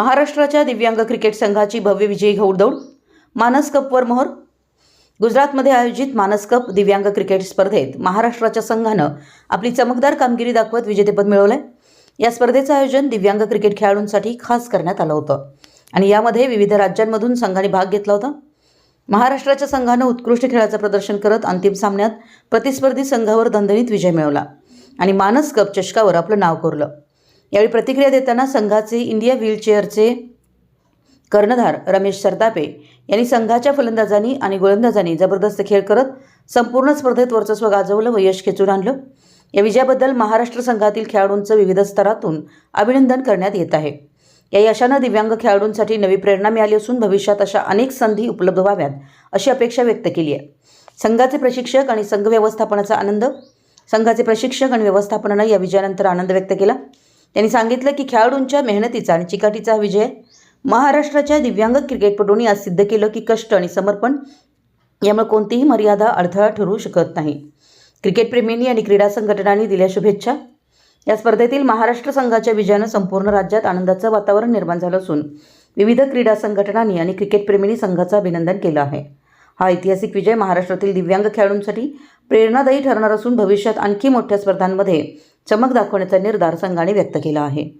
महाराष्ट्राच्या दिव्यांग क्रिकेट संघाची भव्य विजयी घौडदौड मानस कपवर मोहर गुजरातमध्ये आयोजित मानस कप दिव्यांग क्रिकेट स्पर्धेत महाराष्ट्राच्या संघानं आपली चमकदार कामगिरी दाखवत विजेतेपद मिळवलं आहे या स्पर्धेचं आयोजन दिव्यांग क्रिकेट खेळाडूंसाठी खास करण्यात आलं होतं आणि यामध्ये विविध राज्यांमधून संघाने भाग घेतला होता. महाराष्ट्राच्या संघानं उत्कृष्ट खेळाचं प्रदर्शन करत अंतिम सामन्यात प्रतिस्पर्धी संघावर दणदणीत विजय मिळवला आणि मानस कप चषकावर आपलं नाव कोरलं. यावेळी प्रतिक्रिया देताना संघाचे इंडिया व्हीलचेअरचे कर्णधार रमेश सरतापे यांनी संघाच्या फलंदाजांनी आणि गोलंदाजांनी जबरदस्त खेळ करत संपूर्ण स्पर्धेत वर्चस्व गाजवलं व यश खेचून आणलं. या विजयाबद्दल महाराष्ट्र संघातील खेळाडूंचं विविध स्तरातून अभिनंदन करण्यात येत आहे. या यशानं दिव्यांग खेळाडूंसाठी नवी प्रेरणा मिळाली असून भविष्यात अशा अनेक संधी उपलब्ध व्हाव्यात अशी अपेक्षा व्यक्त केली आहे. संघाचे प्रशिक्षक आणि संघ व्यवस्थापनाचा आनंद संघाचे प्रशिक्षक आणि व्यवस्थापनानं या विजयानंतर आनंद व्यक्त केला. त्यांनी सांगितलं की खेळाडूंच्या मेहनतीचा आणि चिकाटीचा विजय महाराष्ट्राच्या दिव्यांग क्रिकेटपटूंनी आज सिद्ध केलं की कष्ट आणि समर्पण यामुळे कोणतीही मर्यादा अडथळा ठरू शकत नाही. क्रिकेटप्रेमींनी आणि क्रीडा संघटनांनी दिल्या शुभेच्छा. या स्पर्धेतील महाराष्ट्र संघाच्या विजयानं संपूर्ण राज्यात आनंदाचं वातावरण निर्माण झालं असून विविध क्रीडा संघटनांनी आणि क्रिकेटप्रेमींनी संघाचं अभिनंदन केलं आहे. हा ऐतिहासिक विजय महाराष्ट्रातील दिव्यांग खेळाडूंसाठी प्रेरणादायी ठरणार असून भविष्यात आणखी मोठ्या स्पर्धांमध्ये चमक दाखवण्याचा निर्धार संघाने व्यक्त केला आहे.